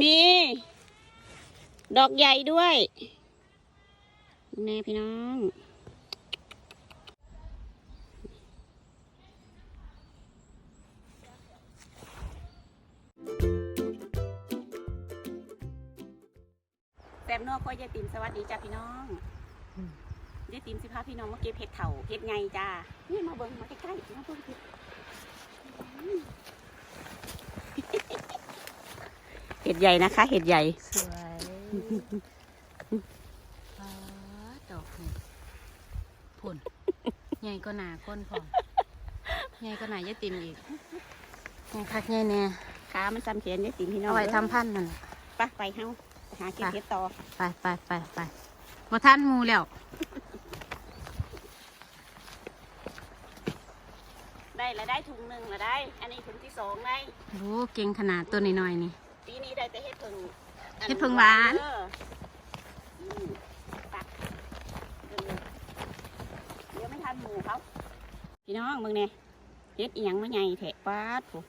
มี ดอกใหญ่ด้วยแน่พี่น้องแซมนัวคอยยายติ๋มสวัสดีจ้าพี่น้องยายติ๋มสิพาพี่น้องมาเก็บเห็ดเถาเห็ดไงจ้านี่มาเบิ่งมาใกล้ๆมาเบิ่งเห็ดอืม เห็ดใหญ่นะคะ เห็ดใหญ่ สวยอ๋อดอกนี่พุ่นใหญ่ก็หนาก้นพอใหญ่ก็หนายายติมอีกใหญ่คักใหญ่แน่ขามันซ้ำเขียนยายติ๋มพี่น้องเอาไว้ทำพันธุ์นั่นไปไปเฮาไปหาเก็บเห็ดต่อไปไปไปไปมาท่านหมูแล้ว ได้ละได้ถุงหนึ่งละได้ อันนี้ถุงที่สองได้ โอ้เก่งขนาดตัวน้อยๆนี่ ปีนี้ได้แต่เห็ดเพิ่งอัเห็ดเพิ่งหวาน เอออืมตักเดี๋ยวเดี๋ยวไม่ทันหมูเขา พี่น้องมึงเนี่ยเห็ดเอียงมาใหญ่แถะปาดผู้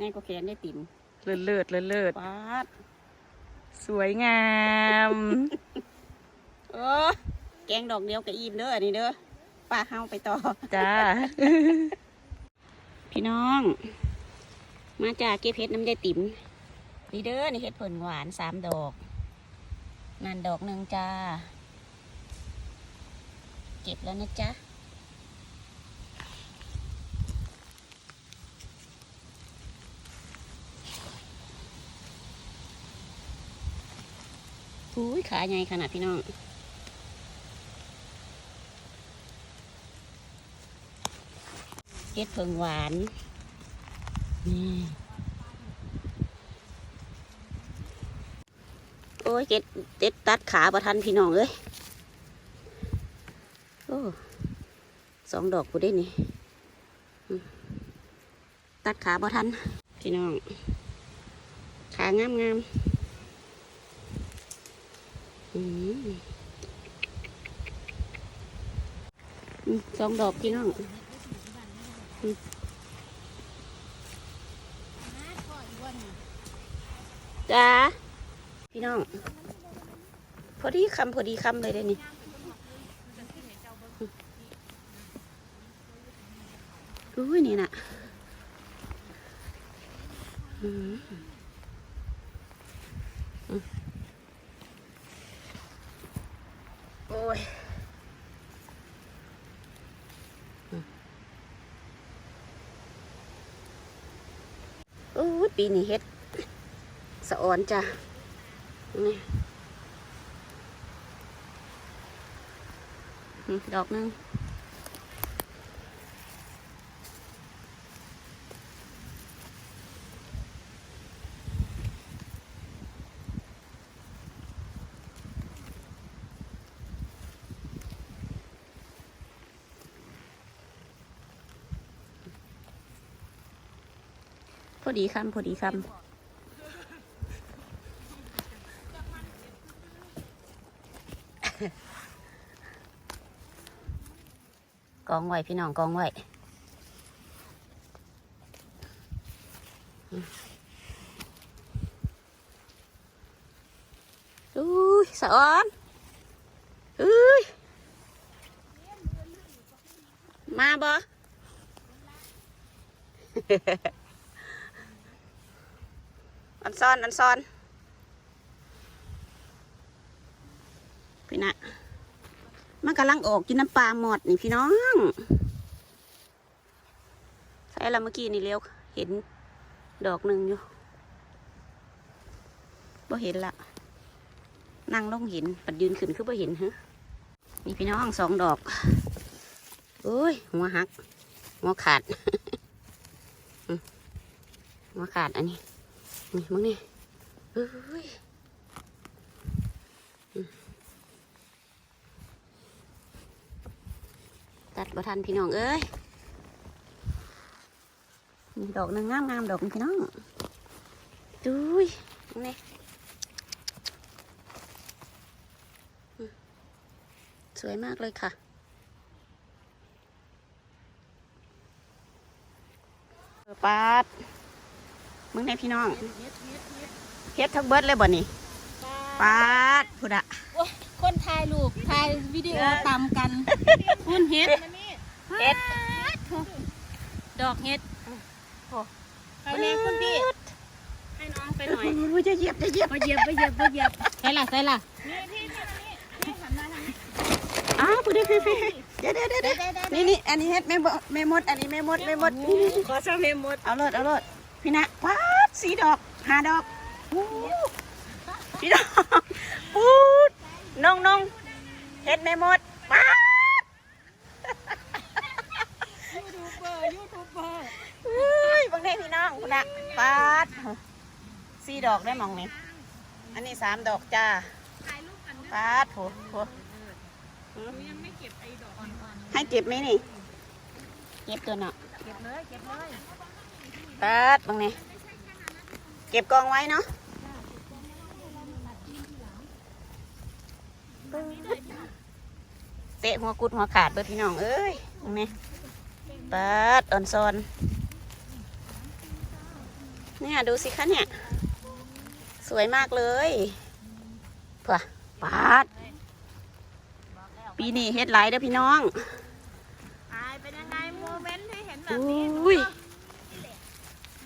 ง่ายก็แขนได้ติ๋มเลิศเลิศเลิศเลิศปาด สวยงาม เออแกงดอกเดียวกับอีมเด้ออันนี้เด้อป้าเฮาไปต่อ จ้า พี่น้อง มาจากเก็บเห็ดน้ำยายติ๋ม นี่เด้อนี่เห็ดผิ่นหวานสามดอก นั่นดอกหนึ่งจ้า เก็บแล้วนะจ๊ะอุ้ยขาใหญ่ขนาดพี่น้องเห็ดเผิงหวานนี่ อ้ยเจ็ดเจ็ดตัดขาประทันพี่น้องเอ้ยโอ้สองดอกกูได้นี่อืมตัดขาประทัน พี่น้อง ขางามงามอืมอืมสองดอกพี่น้องจ้า พี่น้อง พอดีคำพอดีคำเลยได้นี่อุ้ยนี่น่ะโอ้ยอืมโอ้ยปีนี้เฮ็ด สะออนจ้ะ นี่ดอกนึงพอดีคำพอดีคำ กองไว้พี่น้องกองไว้อุ้ยสะออนอุ้ยมาบ่อันซ่อน อันซ่อน พี่นะมันกำลังออกกินน้ำปลาหมดนี่พี่น้องใช่แล้วเมื่อกี้นี่เร็วเห็นดอกหนึ่งอยู่บ่เห็นละนั่งลงเห็นปัดยืนขึ้นคือบ่เห็นฮะนี่พี่น้องสองดอกโอ้ยหัวหัก หัวขาดอืมหัวขาดอันนี้นี่มึงนี่เอ้ย ตัดบ่ทันพี่น้องเอ้ยดอกนึงงามงามดอกพี่น้องดูยนี่สวยมากเลยค่ะเออปาดมึงในพี่น้องเฮ็ดทั้งเบิดเลยบ่นี่ ปาดพุดอะคนถ่ายรูปถ่ายวิดีโอตามกันคุณเฮ็ดเฮ็ดดอกเฮ็ดไปแน่คุณพี่ให้น้องไปหน่อยโอ้ยจะเหยียบจะเหยียบมาเหยียบมาเหยียบมาเหยียบใส่ละใส่ละอ้าวพุดพี่พี่เดี๋ยวเดี๋ยวเดี๋ยวเดี๋ยวนี่นี่อันนี้เฮ็ดแม่บแม่มดอันนี้แม่มดแม่มดนี่นี่นี่ขอชมเมมดเอาเลยเอาเลยพี่นะปาดสีดอกห้าดอกอู้ พี่ดอกปูดน้องน้องเฮ็ดแม่มดปาดยูทูบเบอร์ยูทูบเบอร์เฮ้ยบางทีพี่น้องคุณนะปาดสี่ดอกได้มองนี่อันนี้สามดอกจ้าถ่ายรูปกันนะปาดโหโหหนูยังไม่เก็บไอ้ดอกอ่อนให้เก็บไหมนี่ เก็บตัวเนาะๆเก็บเลยเก็บเลยปาดบางนี่เก็บกองไว้เนาะ เตะหัวกุดหัวขาดเบิดพี่น้องเอ้ยบางนี่ปาดอ่อนซอนเนี่ยดูสิคะเนี่ย สวยมากเลยเผื่อปาดปีนี้เฮ็ดหลายเด้อพี่น้องถ่ายเป็นยังไงโมเมนต์ให้เห็นแบบอุนี้้ย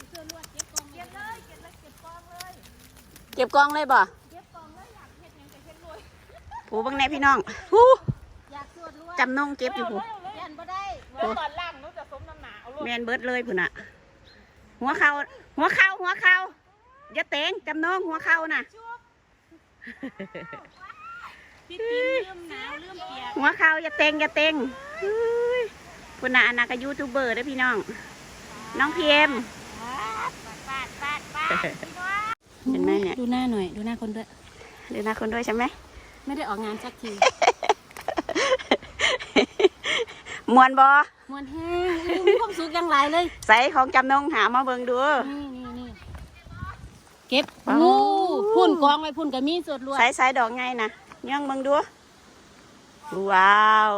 เสื้อลวดเก็บกองเก็บเลยเก็บเลยเก็บกองเลยเก็บกองเลยบ่เก็บกองเลยอยากเห็นยังจะเห็นรวยผูบังแน่พี่น้องผู จำนงเก็บอยู่ผูเยันบ่ได้โอ้ตอนล่างนู้จะสมน้ำหนาเอาลวดแมนเบิดเลยพุ่นน่ะหัวเข่าหัวเข่าหัวเข่าอย่าเตงจำนงหัวเข่าน่ะ พี่ติ๊มเริ่มหนาวเริ่มเปียกหัวเข่าอย่าเตงอย่าเตงเฮ้ยพุ่นน่ะอันนั้นก็ยูทูบเบอร์เด้อพี่น้อง น้องพีเอ็มปาดปาดปาดเห็นไหมเนี่ย ดูหน้าหน่อย ดูหน้าคนด้วยเดี๋ยวนะคนด้วยใช่ไหม ไม่ได้ออกงานสักที มวนบอมวนแห้งอื้อมีความสุขอยังไรเลยใส่ของจำนงหามาเบิ่งดูนี่นี่นี่เก็บว้าวงูพุ่นกองไว้พุ่นก็มีสวดรวยใส่ใส่ดอกไงนะย่องเบิ่งดูว้าว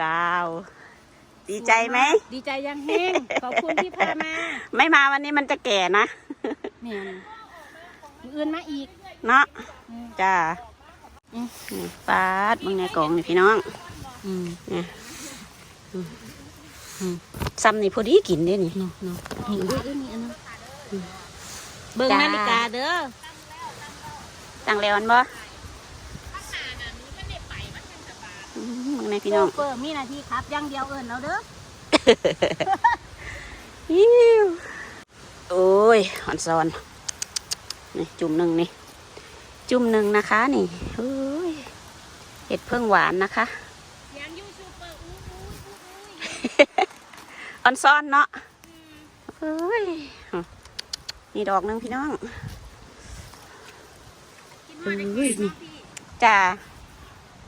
ว้าวดีใจไหมดีใจยังแห้งขอบคุณที่พามา ไม่มาวันนี้มันจะแก่นะเนี่ยมืออื่นมาอีก เนาะอืมจ้าอืมนี่ปาดมึงในกล่องนี่พี่น้อง อืมเนี่ยอืมอืมซ้ำนี่พอดีกินเด้นี่เนาะเนาะนี่อุ้ยอุ้ยนี่อันนั้นเบิ่งจ้านาฬิกาเด้อตั้งแล้วอันบ่อืมมึงในพี่น้องเปิดมีหนาทีครับอยังเดียวเอิญเราเด้ออิ๊วโอ้ยหอนซอนนี่จุ่มหนึ่งนี่ จุ่มหนึ่งนะคะ นี่เฮ้ยเห็ดเพิ่งหวานนะคะ ยังยูทูบเบอร์อู้อู้ อู้ออนซอนเนาะเฮ้ยนี่ดอกหนึ่งพี่น้องกินมาได้กินเนาะพี่จ้า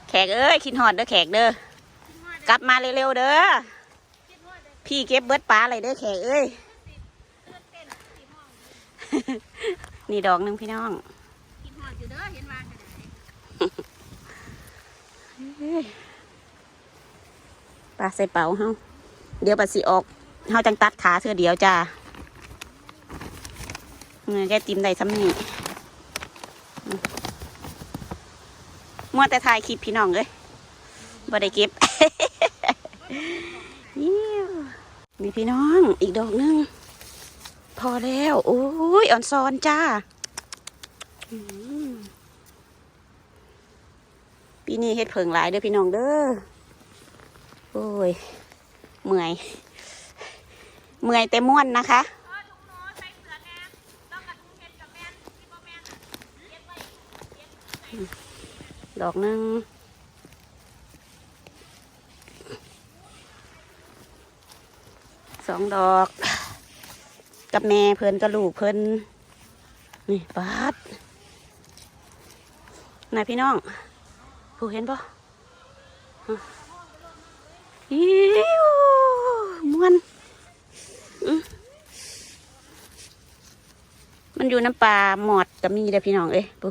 แขกเอ้ยคิดหอดเด้อแขกเด้อกินมากลับมาเร็วๆเด้อคิดฮอดเด้อพี่เก็บเบิดปลาเลยเด้อแขกเอ้ยเตือนเต้นสีห้องนี่ดอกหนึ่งพี่น้องกินฮอดอยู่เด้อเห็นว่ากันได้ปลาใส่เป๋าเฮา เดี๋ยวปัดสิออกเฮาจังตัดขาเธอเดียวจ้าเงินแกติมได้ซ้ำนี่มัวแต่ถ่ายคลิปพี่น้องเลยบ่ได้เก็บนี่พี่น้องอีกดอกหนึง พอแล้ว โอ้ยอ่อนซอนจ้า ปีนี้เฮ็ดเผิงหลายเด้อพี่น้องเด้อ โอ้ย เมื่อย เมื่อยแต่ม่วนนะคะดอกหนึ่งสองดอก กับแม่เพิ่นกับลูกเพิ่นนี่ปาดนายพี่น้อง ผู้เห็นปะอิ้ว อนมันอยู่น้ำปลาหมอดกับมีเด้อพี่น้องเอ้ยปุ๊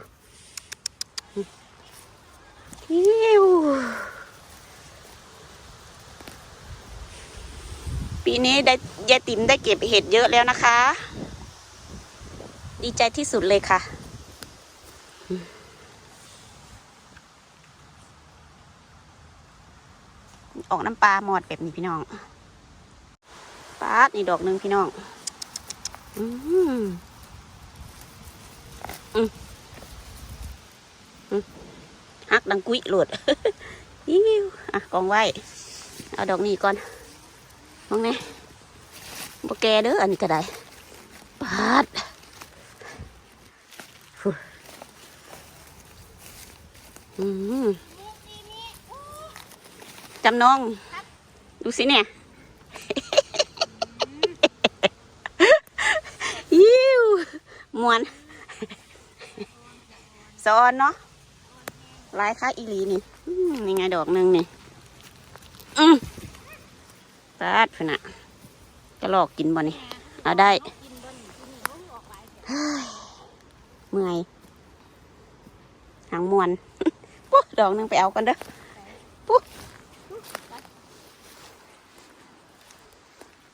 อิ้วปีนี้ได้ยายติ๋มได้เก็บเห็ดเยอะแล้วนะคะ ดีใจที่สุดเลยค่ะออกน้ำปลาหมอดแบบนี้พี่น้อง ปาดนี่ดอกหนึ่งพี่น้อง อืมอืมอืมฮักดังกุ้ยโหลดยิ้วอะกองไว้ เอาดอกนี้ก่อนมองนี่บแกเด้ออันนี้ก็ได้ปาดฟูอืมจำนอง ดูสิเนี่ยว มวนสอนเนาะลายค่าอีลีนี่นี่ไงดอกหนึ่งนี่อืมปาดพนน่ะจะลอกกินบ่นี่เอาได้เมื่อยหางมวนปุ๊ดอกหนึงไปเอากันเด้อปุ๊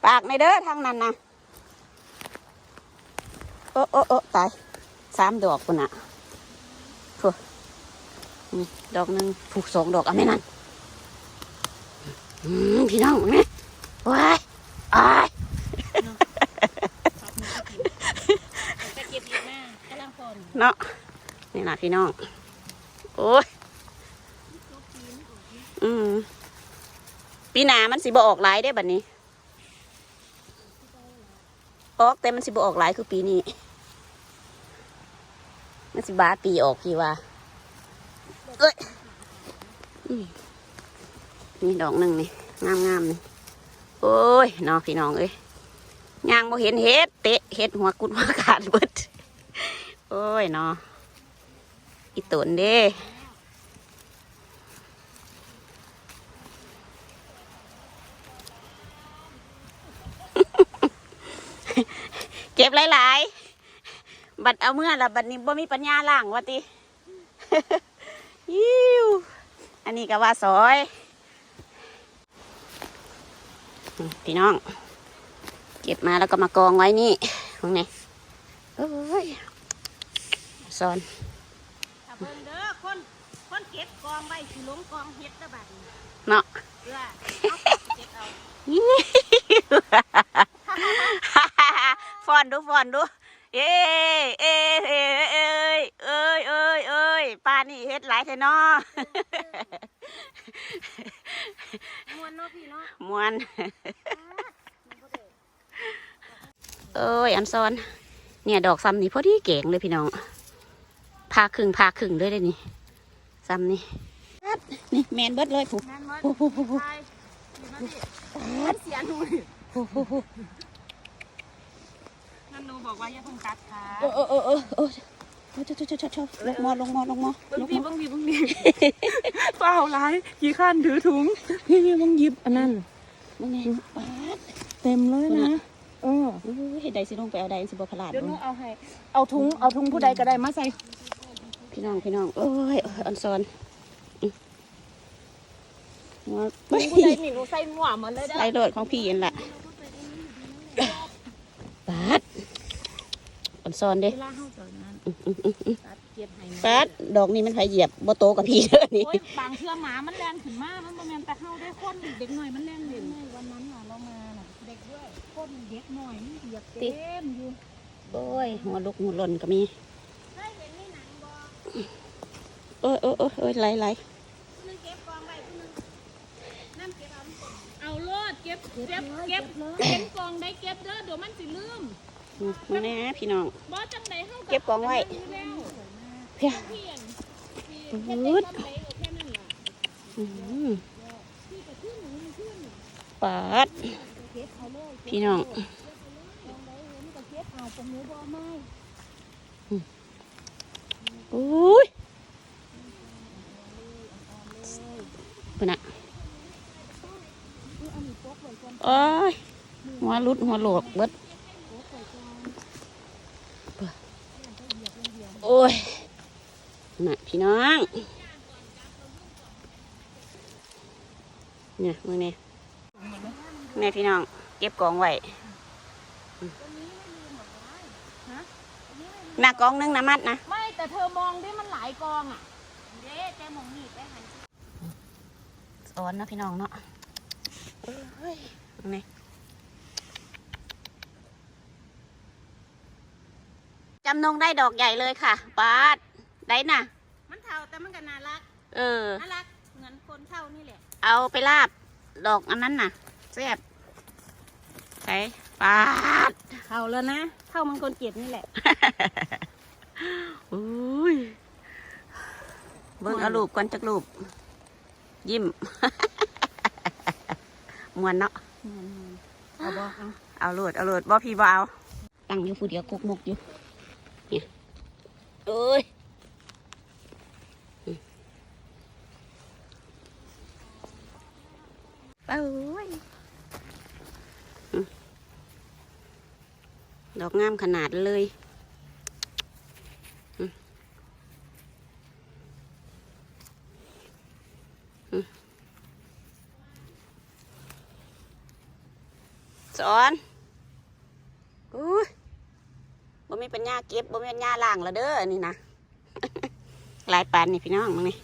ปากในเด้อทางนั้นนะ อ้โอ้โอ้ตายสามดอกคนน่ะฟูนี่ดอกหนึ่งผูกสองดอกเอาไหมนั่นอืมพี่น้องไหมว้ายอ้ายจะเก็บอีกหน้ากำลังพอนเนาะนี่นะพี่น้อง โอ้ยอืมปีหนามันสิบออกหลายได้บัดนี้ ออกแต่มันสิบออกหลายคือปีนี้ มันสิบาปีออกพี่ว่าเอ้ยมนี่ดอกหนึ่งนี่งามงามนี่โอ้ยน้องพี่น้องเอ้ยย่างบ่เห็นเห็ดเตะเห็ดหัวกุดหัวขาดเบิดโอ้ยเนาะอีตุนเด้เก็บหลายๆ บัดเอาเมื่อละบัดนี้บ่มีปัญญาล่างวะติยิวอันนี้ก็ว่าซอยอืมพี่น้อง เก็บมาแล้วก็มากองไว้นี่ตรงนี้โอ้ยซอนถ้าเบิ่งเด้อคนคนเก็บกองไว้สิลงกองเฮ็ดเด้อบัดนี้เนาะเพื่อเอาไปเก็บเอาฟอนดูฟอนดู เอ้ยเอ้ยเอ้ยเอ้ยเอ้ยเอ้ยเอ้ยป้านี่เฮ็ดหลายแท้เนาะมวนเนาะพี่เนาะมวนเอ้ยอันซอน เนี่ยดอกซ้ำนี่พอดีเก่งเลยพี่น้องพาครึ่งพาครึ่งเลยได้นี่ซ้ำนี่นี่แมนเบิดเลยผูกผูกผูกผูกผูกไปอยู่มาดิเสียหนูผูกผูกผูก นั่นหนูบอกว่าอย่าเพิ่งตัดขาเออเออเออเออเออชอบชอบชอบชอบลงมอลงมอลงมอเบิ่งลงพี่มอเบิ่งพี่เบิ่งพี่เปล่าร้ายกี่ขั้นถือถุงพี่พี่ต้องหยิบอันนั้นมึงไงป๊าดเต็มเลยนะเอออุ้ยเห็ดใดสิลงไปเอาใดสิบ่พลาดเดี๋ยวหนูบ่เอาให้เอาถุงเอาถุงผู้ใดก็ได้มาใส่พี่น้องพี่น้องเอ้ยอันซอนอืมหัวถุงผู้ใดนี่หนูใส่หมวกมาเลยเด้อไล่โดดของพี่เห็นละปาด อันซอนเด้เวลาเข้าจากนั้นอืมอืมอืมอืมตัดเก็บให้ปาดดอกนี้มันไผเหยียบบ่โตกับพี่เด้อนี่โอ้ยบางเทื่อหมามันแรงขึ้นมามันบ่แม่นแต่เข้าได้คนเด็กหน่อยมันแรงเล่นวันนั้นน่ะเรามาน่ะเด็กด้วยคนเด็กหน่อยมันเหยียบเต็มอยู่โอ้ยหัวลุกหัวหล่นก็มีเอ้ยเอ้ยเอ้ยเอ้ยไหลไหลเอาโลดเก็บเก็บเก็บเก็บกองได้เก็บเด้อเดี๋ยวมันสิลืมอื มมาแน่พี่น้อง บ่จังไดเฮาเก็บกองไว้แล้วเพียเพียนปืดทำไดก็แค่นั้นล่ะอืมปาดพี่น้องอุ้ยปุ่นอะโอ้ยหัวรุดหัวโหลกเบิดโอ้ ยน่ะพี่น้อง เนี่ยมึงเนี่ยแม่พี่น้อง เก็บกองไว้อืมหน้ากองนึงนะมัดนะ ไม่ แต่เธอมองดิมันหลายกองอะเด้แต่หมองนี่ไปหันสอนนะพี่น้องเนาะเอ้ยนี่ จำนงได้ดอกใหญ่เลยค่ะปาดได้น่ะ มันเท่าแต่มันก็น่ารัก เออ น่ารัก เหมือนคนเท่านี่แหละ เอาไปลาบ ดอกอันนั้นน่ะแซ่บใส่ปาดเท่าแล้วนะ เท่ามันคนเก็บนี่แหละ อุ้ย เบิ่งเอารูปก่อนจักรูป ยิ้ม มวนเนาะ เอาบ่เอาเอาโหลดเอาโหลดบ่พี่บ่เอาตั้งอยู่ผู้เดียวกุกมุกอยู่ เนี่ยเอ้ยเอ้ยอืมดอกงามขนาดเลยอืมอืมสอนอุ้ยบ่มีปัญญา เก็บบ่มีปัญญาล่างแล้วเด้อนี่นะหลายปานนี่พี่น้องมึงนี่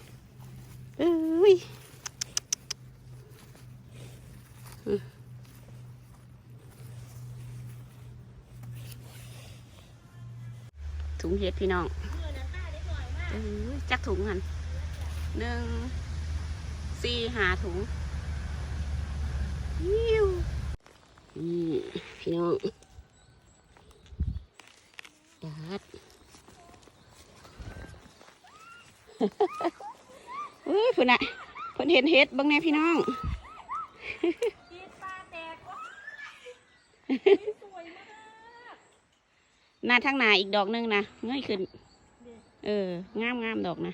เอ้ยถุงเห็ดพี่น้องอจักถุงหันหนึ่งสี่หาถุงนี่พี่น้อง ดัดเฮ้ยคุณน่ะพิ่นเห็นเห็ดบ้างแน่พี่น้องจีดปลาแตกโอ๊ยสวยมากหน้าทางหนาอีกดอกหนึงนะเงยขึ้น เออ งามงามดอกนะ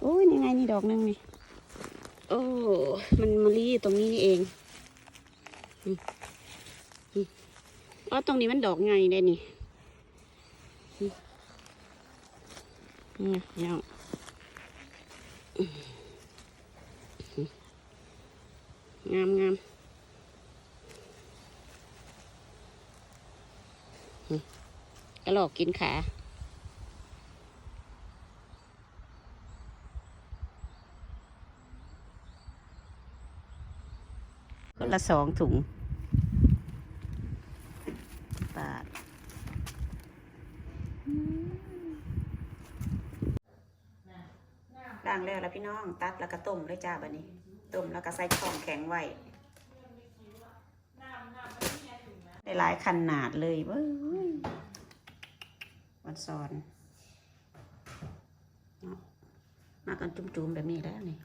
โอ้ยนี่ไงนี่ดอกหนึงนี่ โอ้ มันมาลีตรงนี้นี่เอง อ๋อตรงนี้มันดอกไงได้นี่เนี่ยอืมอืมงามงามกระโหลกกินขาคนละสองถุงบาทล้างแล้วแล้วพี่ น้อง ตัดแล้วก็ต้มเลยจ้าบันนี้ต้มแล้วก็ใส่ช่องแข็งไว้ได้หลายขนาดเลยเว้ยวันซอนเนาะมากันจุ่มๆแบบนี้แล้วนี่